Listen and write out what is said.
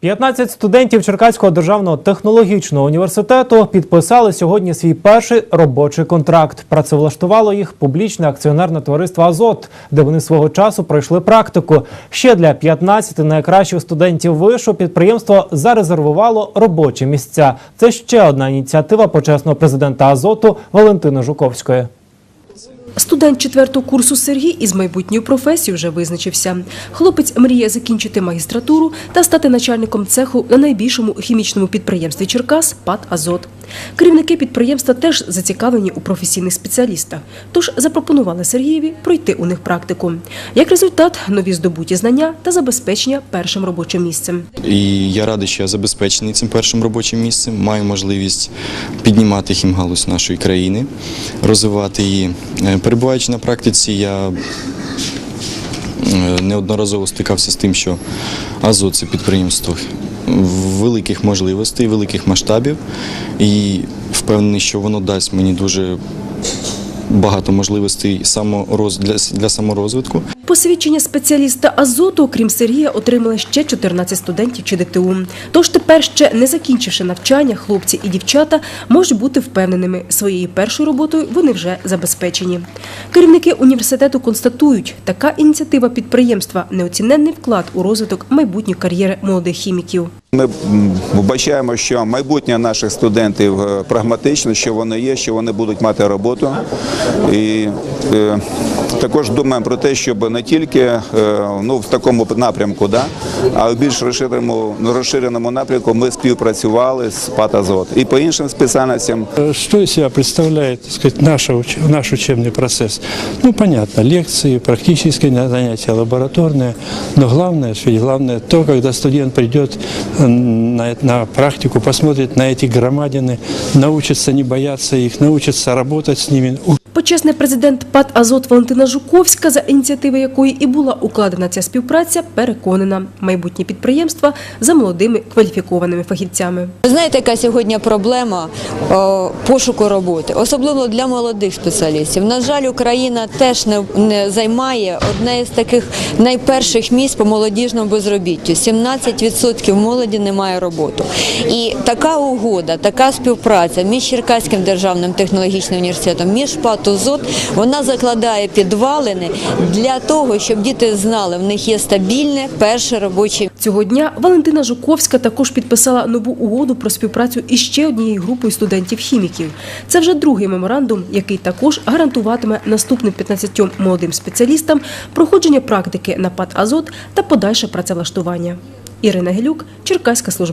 15 студентів Черкаського державного технологічного університету підписали сьогодні свій перший робочий контракт. Працевлаштувало їх публічне акціонерне товариство Азот, де вони свого часу пройшли практику. Ще для 15 найкращих студентів вишу підприємство зарезервувало робочі місця. Це ще одна ініціатива почесного президента Азоту Валентини Жуковської. Студент четвертого курсу Сергій із майбутньою професією вже визначився. Хлопець мріє закінчити магістратуру та стати начальником цеху на найбільшому хімічному підприємстві Черкас ПАД Азот. Керівники підприємства теж зацікавлені у професійних спеціалістах, тож запропонували Сергієві пройти у них практику. Як результат, нові здобуті знання та забезпечення першим робочим місцем. І я радий, що я забезпечений цим першим робочим місцем. Маю можливість піднімати хімгалузь нашої країни, розвивати її. Е, Перебуваючи на практиці, я е, неодноразово стикався з тим, що Азот це підприємство великих можливостей, великих масштабів. І впевнений, що воно дасть мені дуже багато можливостей для- саморозвитку. Посвідчення спеціаліста Азоту, окрім Сергія, отримали ще 14 студентів чи ДТУ. Тож тепер, ще не закінчивши навчання, хлопці і дівчата можуть бути впевненими, своєю першою роботою вони вже забезпечені. Керівники університету констатують, така ініціатива підприємства неоціненний вклад у розвиток майбутньої кар'єри молодих хіміків. Ми вбачаємо, що майбутнє наших студентів е, прагматично, що вони є, що вони будуть мати роботу. І е, також думаємо про те, щоб не тільки е, ну, в такому напрямку, да, а в більш розширеному, розширеному напрямку ми співпрацювали з ПАТ «Азот». І по іншим спеціальностям Что из себя представляет так сказать, наш, уч- наш учебный процесс? Ну, понятно, лекции, практические занятия, лабораторные, но главное, что главное то, когда студент придет э, на, на практику, посмотрит на эти громадины, научится не бояться их, научится работать с ними, Почесний президент ПАД Азот Валентина Жуковська, за ініціативи якої і була укладена ця співпраця, переконана майбутнє підприємства за молодими кваліфікованими фахівцями. Знаєте, яка сьогодні проблема пошуку роботи, особливо для молодих спеціалістів. На жаль, Україна теж не, займає одне із таких найперших місць по молодіжному безробіттю. 17% молоді не має роботи. І така угода, така співпраця між Черкаським державним технологічним університетом, між ПАТ «Озот», вона закладає підвалини для того, щоб діти знали, в них є стабільне перше робоче Цього дня Валентина Жуковська також підписала нову угоду про співпрацю із ще однією групою студентів-хіміків. Це вже другий меморандум, який також гарантуватиме наступним 15 молодим спеціалістам проходження практики на ПАД Азот та подальше працевлаштування. Ірина Гелюк, Черкаська служба.